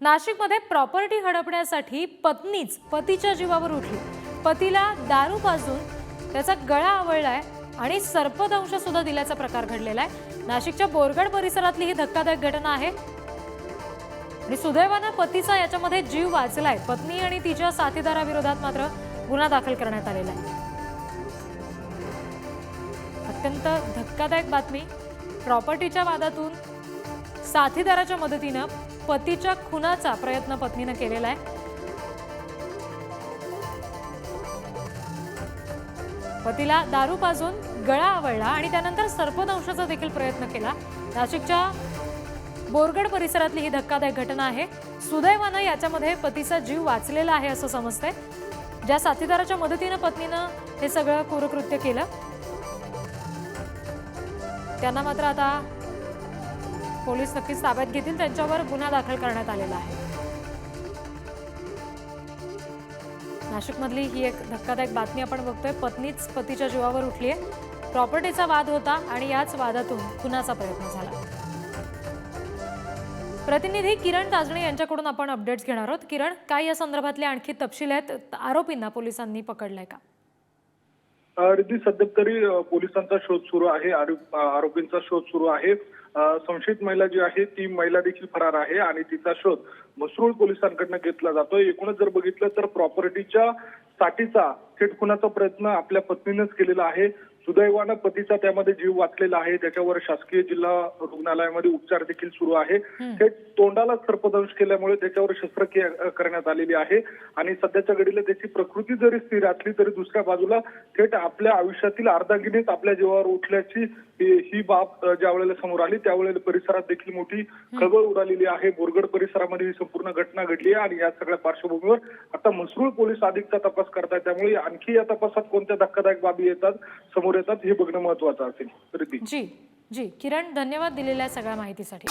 नाशिकमध्ये प्रॉपर्टी हडपण्यासाठी पत्नीच पतीच्या जीवावर उठली. पतीला दारू पाजून त्याचा गळा आवळलाय आणि सर्पदंश सुद्धा दिल्याचा प्रकार घडलेला आहे. नाशिकच्या बोरगड परिसरातली ही धक्कादायक घटना आहे. आणि सुदैवानं पतीचा याच्यामध्ये जीव वाचलाय. पत्नी आणि तिच्या साथीदाराविरोधात मात्र गुन्हा दाखल करण्यात आलेला आहे. अत्यंत धक्कादायक बातमी. प्रॉपर्टीच्या वादातून साथीदाराच्या मदतीनं पतीच्या खुनाचा प्रयत्न पत्नीनं केलेला आहे. पतीला दारू पाजून गळा आवळला आणि त्यानंतर सर्पदंशाचा देखील प्रयत्न केला. नाशिकच्या बोरगड परिसरातली ही धक्कादायक घटना आहे. सुदैवानं याच्यामध्ये पतीचा जीव वाचलेला आहे असं समजतंय. ज्या साथीदाराच्या मदतीनं पत्नीनं हे सगळं कुरकृत्य केलं. त्यांना मात्र आता पोलीस नक्कीच ताब्यात घेतील. त्यांच्यावर गुन्हा दाखल करण्यात आलेला आहे. नाशिकमधली ही एक धक्कादायक बातमी आपण बघतोय. पत्नीच पतीच्या जीवावर उठली आहे प्रॉपर्टीचा वाद होता आणि याच वादातून खुनाचा प्रयत्न झाला. प्रतिनिधी किरण ताजणे यांच्याकडून आपण अपडेट्स घेणार आहोत. किरण काय या संदर्भातले आणखी तपशील आहेत? आरोपींना पोलिसांनी पकडलंय का? रिद्धी सध्या तरी पोलिसांचा शोध सुरू आहे आरोपींचा शोध सुरू आहे. संशयित महिला जी आहे ती महिला देखील फरार आहे आणि तिचा शोध मसरूळ पोलिसांकडनं घेतला जातोय. एकूणच जर बघितलं तर प्रॉपर्टीच्या साठीचा थेट खुनाचा प्रयत्न आपल्या पत्नीनेच केलेला आहे. सुदैवानं पतीचा त्यामध्ये जीव वाचलेला आहे. त्याच्यावर शासकीय जिल्हा रुग्णालयामध्ये उपचार देखील सुरू आहे. थेट तोंडाला सर्पदंश केल्यामुळे त्याच्यावर शस्त्रक्रिया करण्यात आलेली आहे. आणि सध्याच्या घडीला त्याची प्रकृती जरी स्थिर असली तरी दुसऱ्या बाजूला थेट आपल्या आयुष्यातील अर्धांगिनीच आपल्या जीवावर उठल्याची ही बाब ज्या वेळेला समोर आली त्यावेळेला परिसरात देखील मोठी खळबळ उडालेली आहे. बोरगड परिसरामध्ये ही संपूर्ण घटना घडली आहे आणि या सगळ्या पार्श्वभूमीवर आता म्हसरूळ पोलीस अधिकचा तपास करतात त्यामुळे आणखी या तपासात कोणत्या धक्कादायक बाबी येतात समोर समोर येतात हे बघणं महत्वाचं असेल. प्रीती जी जी. किरण धन्यवाद दिलेल्या सगळ्या माहितीसाठी.